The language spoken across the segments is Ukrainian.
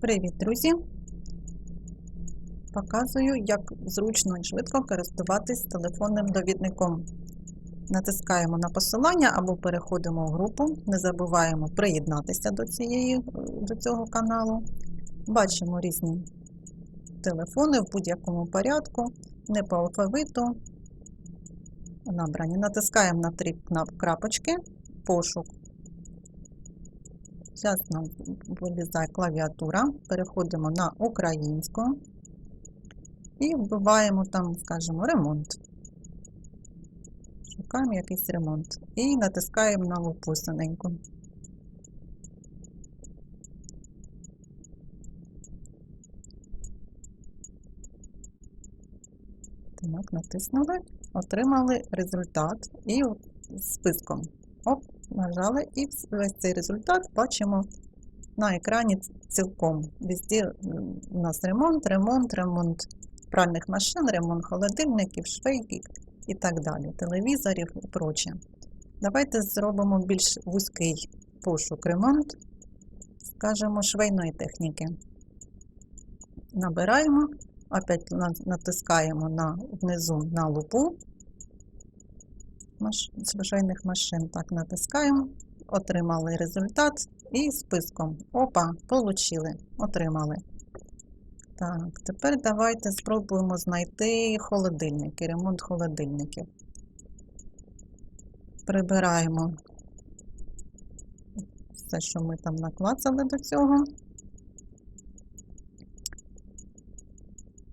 Привіт, друзі! Показую, як зручно і швидко користуватись телефонним довідником. Натискаємо на посилання або переходимо в групу. Не забуваємо приєднатися до, цієї, до цього каналу. Бачимо різні телефони в будь-якому порядку, не по алфавиту. Набрані. Натискаємо на три крапочки, пошук. Зараз нам вилізає клавіатура, переходимо на українську і вбиваємо там, скажімо, ремонт. Шукаємо якийсь ремонт і натискаємо на лупу. Так, натиснули, отримали результат і списком. Оп, нажали, і весь цей результат бачимо на екрані цілком. Везде у нас ремонт, ремонт, ремонт пральних машин, ремонт холодильників, швейків і так далі, телевізорів і проче. Давайте зробимо більш вузький пошук ремонт, скажімо, швейної техніки. Набираємо, опять натискаємо на, внизу на лупу швейних машин. Так, натискаємо, отримали результат і списком. Опа, получили, отримали. Так, тепер давайте спробуємо знайти холодильники, ремонт холодильників. Прибираємо все, що ми там наклацали до цього.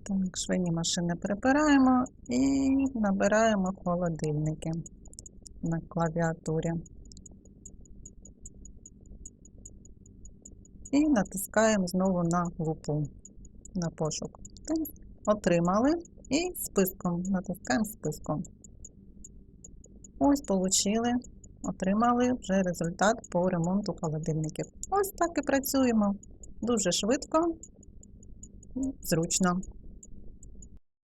Так, швейні машини прибираємо і набираємо холодильники на клавіатурі. І натискаємо знову на лупу, на пошук. Отримали і списком, натискаємо списком. Ось получили, отримали вже результат по ремонту холодильників. Ось так і працюємо. Дуже швидко, зручно.